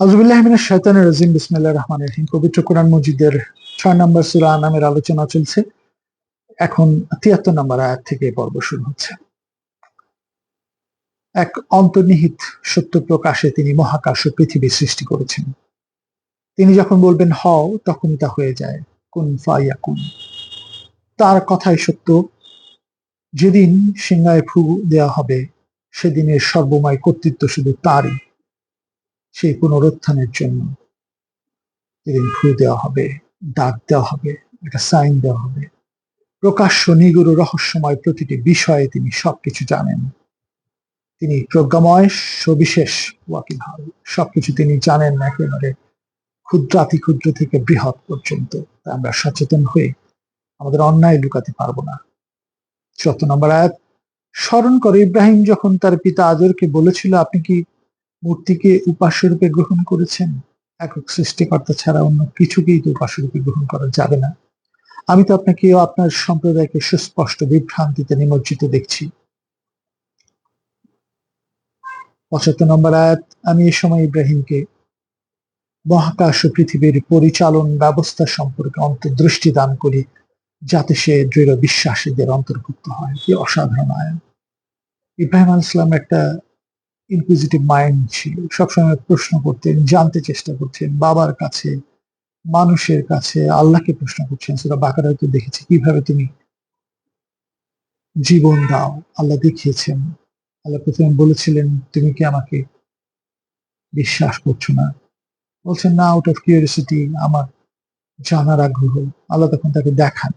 আজবুল্লাহমিনের শৈতানের রাজিম বিসমিল্লাহ রহমান রহিম। পবিত্র কোরআন মজিদের ছয় নম্বর নামের আলোচনা চলছে। এখন তিয়াত্তর নম্বর আয়াত থেকে পর্ব শুরু হচ্ছে। এক অন্তর্নিহিত সত্য প্রকাশে তিনি মহাকাশ ও পৃথিবী সৃষ্টি করেছেন। তিনি যখন বলবেন, হও, তখনই তা হয়ে যায়, কোন ফাইয়া কোন। তার কথাই সত্য। যেদিন সিংহায় ফু দেওয়া হবে, সেদিনের সর্বময় কর্তৃত্ব শুধু তারই। সেই পুনরুত্থানের জন্য। যেদিন ফু দেওয়া হবে ডাক দেওয়া হবে, একটা সাইন দেওয়া হবে। প্রকাশ্য নিগুরু রহস্যময় প্রতিটি বিষয়ে তিনি সবকিছু জানেন। তিনি প্রজ্ঞাময়, সবিশেষ ওয়াকিল হন সবকিছু তিনি জানেন একেবারে ক্ষুদ্রাতি ক্ষুদ্র থেকে বৃহৎ পর্যন্ত। তাই আমরা সচেতন হয়ে আমাদের অন্যায় লুকাতে পারব না। চত নম্বর আয়াত, স্মরণ করে ইব্রাহিম যখন তার পিতা আজরকে বলেছিল, আপনি কি মূর্তিকে উপাস্য রূপে গ্রহণ করেছেন। একক সৃষ্টিকর্তা ছাড়া অন্য কিছুকেই তো উপাস্য রূপে গ্রহণ করা যাবে না। আমি তো আপনাকে আপনার সম্প্রদায়কে সুস্পষ্ট বিভ্রান্তিতে নিমজ্জিত দেখছি। পঁচাত্তর নম্বর আয়াত, আমি এ সময় ইব্রাহিমকে মহাকাশ ও পৃথিবীর পরিচালন ব্যবস্থা সম্পর্কে অন্তর্দৃষ্টি দান করি, যাতে সে দৃঢ় বিশ্বাসীদের অন্তর্ভুক্ত হয়। কি অসাধারণ আয়াত। ইব্রাহিম আল ইসলাম একটা ইনকুইজিটিভ মাইন্ড ছিল, সবসময় প্রশ্ন করতেন, জানতে চেষ্টা করছেন বাবার কাছে, মানুষের কাছে, আল্লাহকে প্রশ্ন করছেন সেটা বাকারা হয়তো দেখেছি, কীভাবে তুমি জীবন দাও, আল্লাহ দেখিয়েছেন, আল্লাহ প্রথমে বলেছিলেন, তুমি কি আমাকে বিশ্বাস করছ না? বলছেন, না আউট অফ কিউরিয়াসিটি আমার জানার আগ্রহ। আল্লাহ তখন তাকে দেখান।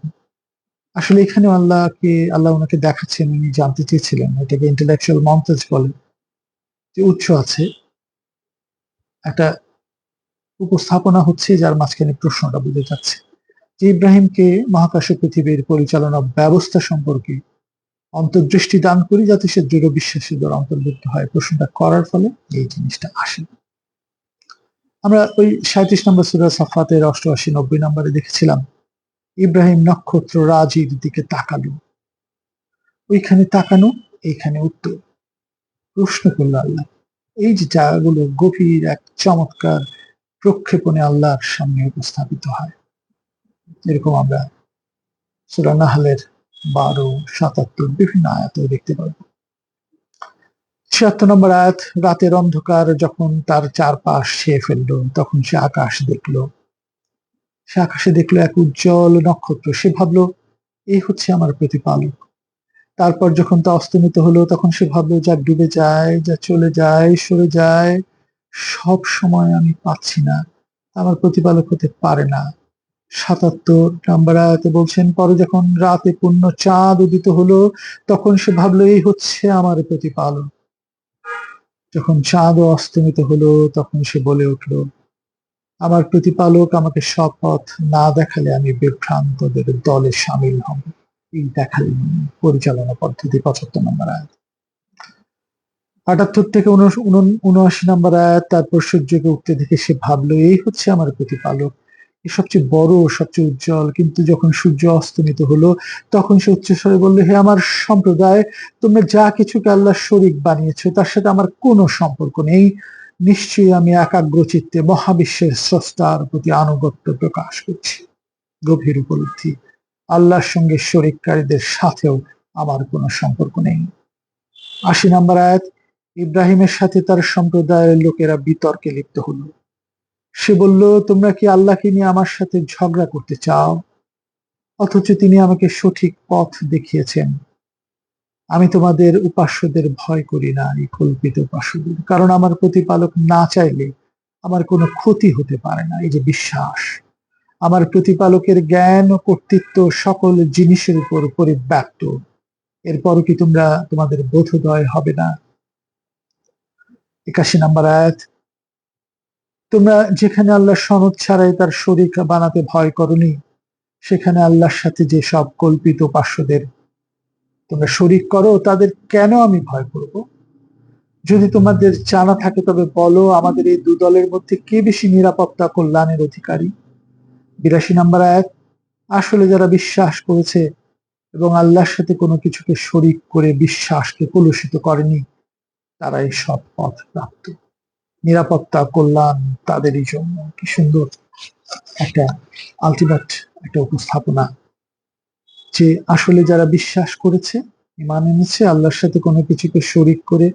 আসলে এখানে আল্লাহকে, আল্লাহ ওনাকে দেখাচ্ছেন, উনি জানতে চেয়েছিলেন, এটাকে ইন্টেলেকচুয়াল মন্তাজ বলে। যে উৎস আছে, একটা উপস্থাপনা হচ্ছে যার মাঝখানে প্রশ্নটা বুঝে যাচ্ছে। যে ইব্রাহিমকে মহাকাশ পৃথিবীর পরিচালনা ব্যবস্থা সম্পর্কে অন্তর্দৃষ্টি দান করি যাতে সে দৃঢ় বিশ্বাসের দ্বারা অন্তর্ভুক্ত হয়। প্রশ্নটা করার ফলে এই জিনিসটা আসে। আমরা ওই সাঁত্রিশ নম্বর সুরা সাফাতের অষ্টআশি, নব্বই নম্বরে দেখেছিলাম, ইব্রাহিম নক্ষত্র রাজির দিকে তাকালো। ওইখানে তাকানো, এইখানে উত্তর। প্রশ্ন করল আল্লাহ। এই যে জায়গাগুলো গভীর এক চমৎকার প্রক্ষেপণে আল্লাহর সামনে উপস্থাপিত হয়। এরকম আমরা সুরানাহালের বারো, সাতাত্তর বিভিন্ন আয়াতেও দেখতে পাব। ছিয়াত্তর নম্বর আয়াত, রাতের অন্ধকার যখন তার চারপাশ ছেয়ে ফেলল, তখন সে আকাশ দেখল। সে আকাশে দেখল এক উজ্জ্বল নক্ষত্র। সে ভাবলো, এই হচ্ছে আমার প্রতিপালক। তারপর যখন তা অস্তমিত হলো, তখন সে ভাবলো, যা ডুবে যায়, যা চলে যায়, সরে যায়, সব সময় আমি পাচ্ছি না। আমার প্রতিপালক হতে পারে না। সাতাত্তর নাম্বার আয়াতে বলছেন, পরে যখন রাতে পূর্ণ চাঁদ উদিত হলো, তখন সে ভাবলো, এই হচ্ছে আমার প্রতিপালক। যখন চাঁদ অস্তমিত হলো, তখন সে বলে উঠল, আমার প্রতিপালক আমাকে সব পথ না দেখালে আমি বিভ্রান্তদের দলে সামিল হব। দেখালেন পরিচালনা পদ্ধতি, পঁচাত্তর নম্বর আয়াত। আটাত্তর থেকে উনআশি নম্বর আয়াত, তারপর সূর্যকে উঠতে দেখে সে ভাবলো, এই হচ্ছে আমার প্রতিপালক। সবচেয়ে বড়, সবচেয়ে উজ্জ্বল। কিন্তু যখন সূর্য অস্তমিত হলো, তখন সে উচ্চস্বরে বলল, হে আমার সম্প্রদায়, তোমরা যা কিছুকে আল্লাহ শরিক বানিয়েছ, তার সাথে আমার কোনো সম্পর্ক নেই। নিশ্চয়ই আমি একাগ্র চিত্তে মহাবিশ্বের স্রষ্টার প্রতি আনুগত্য প্রকাশ করছি। গভীর উপলব্ধি। আল্লাহর সঙ্গে শরিককারীদের সাথেও আমার কোনো সম্পর্ক নেই। আশি নম্বর আয়াত, ইব্রাহিমের সাথে তার সম্প্রদায়ের লোকেরা বিতর্কে লিপ্ত হলো। সে বলল, তোমরা কি আল্লাহকে নিয়ে আমার সাথে ঝগড়া করতে চাও? অথচ তিনি আমাকে সঠিক পথ দেখিয়েছেন। আমি তোমাদের উপাস্যদের ভয় করি না, এই কল্পিত উপাস্যদের। কারণ আমার প্রতিপালক না চাইলে আমার কোনো ক্ষতি হতে পারে না। এই যে বিশ্বাস আমার প্রতিপালকের জ্ঞান ও কর্তৃত্ব সকল জিনিসের উপর পরিব্যাপ্ত। এরপরও কি তোমরা তোমাদের বোধোদয় হবে না? একাশি নাম্বার আয়াত। তোমরা যেখানে আল্লাহ সনদ ছাড়াই তার শরীর বানাতে ভয় করনি, সেখানে আল্লাহর সাথে যে সব কল্পিত পার্শ্বদের তোমরা শরিক করো, তাদের কেন আমি ভয় করব? যদি তোমাদের জানা থাকে তবে বলো, আমাদের এই দু দলের মধ্যে কে বেশি নিরাপত্তা কল্যাণের অধিকারী? বিরাশি নাম্বার এক আসলে যারা বিশ্বাস করেছে এবং আল্লাহর সাথে কোনো কিছুকে শরিক করে বিশ্বাসকে কলুষিত করেনি, তারাই সৎ পথ প্রাপ্ত। নিরাপত্তা, কল্যাণ তাদেরই জন্য। কি সুন্দর একটা আলটিমেট একটা উপস্থাপনা। যে আসলে যারা বিশ্বাস করেছে, ইমান এনেছে, আল্লাহর সাথে কোনো কিছুকে শরিক করে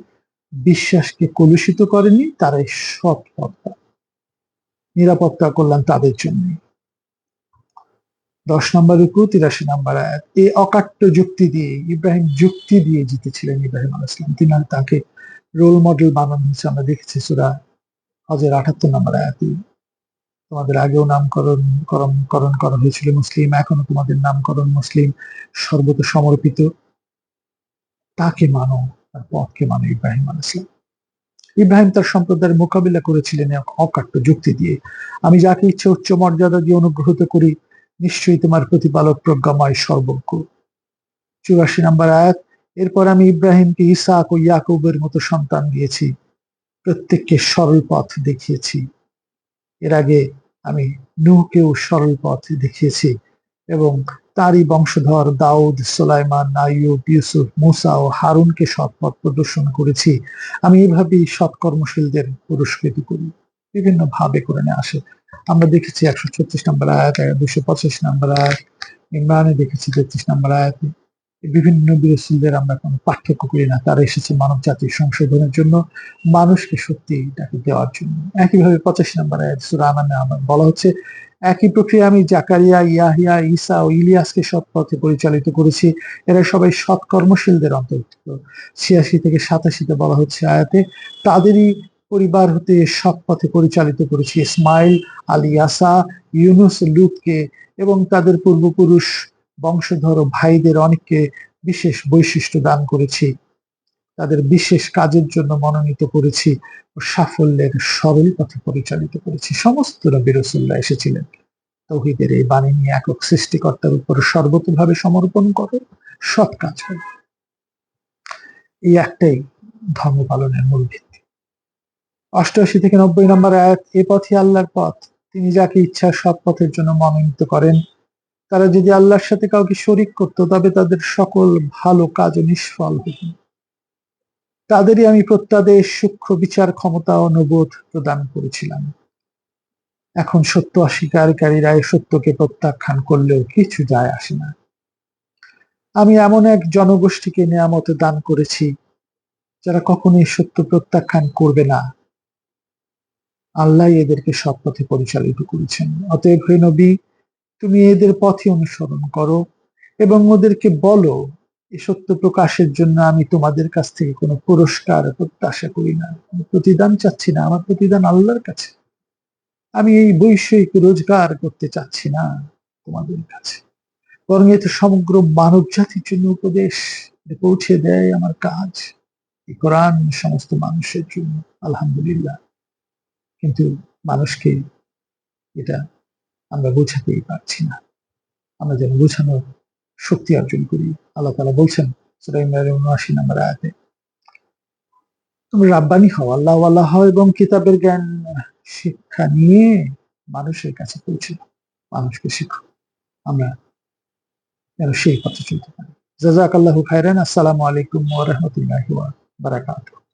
বিশ্বাসকে কলুষিত করেনি, তারাই সৎ পথ নিরাপত্তা, কল্যাণ তাদের জন্য দশ নম্বর রুকু তিরাশি নম্বর আয়াত এই অকাট্য যুক্তি দিয়ে, ইব্রাহিম যুক্তি দিয়ে জিতেছিলেন ইব্রাহিম আল ইসলাম তিনি তাকে রোল মডেল বানানো হয়েছে। আমরা দেখেছি সুরা হজের আঠাত্তর নম্বর আয়াতি। তোমাদের আগেও নামকরণ, করণ করণ করা হয়েছিল মুসলিম, এখনও তোমাদের নামকরণ মুসলিম, সর্বত সমর্পিত। তাকে মানো, তার পথকে মানো ইব্রাহিম আল ইসলাম ইব্রাহিম তার সম্প্রদায়ের মোকাবিলা করেছিলেন অকাট্য যুক্তি দিয়ে। আমি যাকে ইচ্ছে উচ্চ মর্যাদা দিয়ে অনুগ্রহিত করি নিশ্চয়ই তোমার প্রতিপালক প্রজ্ঞাময় সর্বজ্ঞ। চুরাশি নাম্বার আয়াত, এরপর আমি ইব্রাহিমকে ইসাক ও ইয়াকুবের মতো সন্তান দিয়েছি, প্রত্যেককে সরল পথ দেখিয়েছি। এর আগে আমি নুহকেও সরল পথ দেখিয়েছি এবং তারই বংশধর দাউদ, সোলাইমান, আইয়ুব, ইউসুফ, মুসা ও হারুনকে সৎ পথ প্রদর্শন করেছি। আমি এভাবেই সৎকর্মশীলদের পুরস্কৃত করি। বিভিন্ন ভাবে করে আসে। আমরা দেখেছি একশো ছত্রিশ নম্বর আয়াত দুশো পঁচিশ নম্বর আয়াত, ইমরানে দেখেছি তেত্রিশ নম্বর আয়াত। বিভিন্ন বিরোধীদের আমরা কোনো পার্থক্য করি না। তারা এসেছে মানব জাতির সংশোধনের জন্য, মানুষকে সত্যি এটাকে দেওয়ার জন্য। একইভাবে পঁচাশি নম্বর সুরানামে আমার বলা হচ্ছে, একই প্রক্রিয়া আমি জাকারিয়া, ইয়াহিয়া ইসা ও ইলিয়াসকে সৎ পথে পরিচালিত করেছি। এরা সবাই সৎ কর্মশীলদের অন্তর্ভুক্ত। ছিয়াশি থেকে সাতাশিতে বলা হচ্ছে আয়াতে, তাদেরই পরিবার হতে সৎ পথে পরিচালিত করেছি ইসমাইল আলিয়াসা ইউনুস, লুতকে এবং তাদের পূর্বপুরুষ, বংশধর ভাইদের অনেককে বিশেষ বৈশিষ্ট্য দান করেছি। তাদের বিশেষ কাজের জন্য মনোনীত করেছি ও সাফল্যের সরল পথে পরিচালিত করেছি। সমস্ত নবী রসুল্লাহ এসেছিলেন। তৌহিদের এই বাণী নিয়ে একক সৃষ্টিকর্তার উপর সর্বতভাবে সমর্পণ করো, সৎ কাজ হবে এই একটাই ধর্ম পালনের মূল ভিত্তি। অষ্টআশি থেকে নব্বই নম্বর আয়াত, এ পথে আল্লাহর পথ। তিনি যাকে ইচ্ছা সৎ পথের জন্য মনোনীত করেন। তারা যদি আল্লাহর সাথে কাউকে শরিক করত, তবে তাদের সকল ভালো কাজ নিষ্ফল হত। তাদেরই আমি প্রত্যাদেশ, সূক্ষ্ম বিচার, ক্ষমতা অনুবোধ প্রদান করেছিলাম। এখন সত্য অস্বীকারীরা সত্যকে প্রত্যাখ্যান করলেও কিছু যায় আসে না। আমি এমন এক জনগোষ্ঠীকে নেয়ামতে দান করেছি, যারা কখনোই সত্য প্রত্যাখ্যান করবে না। আল্লাহ এদেরকে সৎ পথে পরিচালিত করেছেন। অতএব হে নবী, তুমি এদের পথে অনুসরণ করো এবং ওদেরকে বলো এই সত্য প্রকাশের জন্য আমি তোমাদের কাছ থেকে কোনো পুরস্কার প্রত্যাশা করি না। প্রতিদান চাচ্ছি না, আমার প্রতিদান আল্লাহর কাছে। আমি এই বৈষয়িক রোজগার করতে চাচ্ছি না তোমাদের কাছে। বরং এতে সমগ্র মানব জাতির জন্য উপদেশ পৌঁছে দেয় আমার কাজ। কোরআন সমস্ত মানুষের জন্য, আলহামদুলিল্লাহ। কিন্তু মানুষকে এটা আমরা বোঝাতেই পারছি না। আমরা যেন বোঝানোর শক্তি অর্জন করি। আল্লাহ তালা বলছেন উনআশি আয়াতে তুমি রাব্বানি হও, আল্লাহ আল্লাহ হও এবং কিতাবের জ্ঞান, শিক্ষা নিয়ে মানুষের কাছে পৌঁছে মানুষকে শিখো আমরা যেন সেই পথে চলতে পারি। জাজাক আল্লাহ খায়রান। আসসালামু আলাইকুম ওয়া বারাকাতুহু।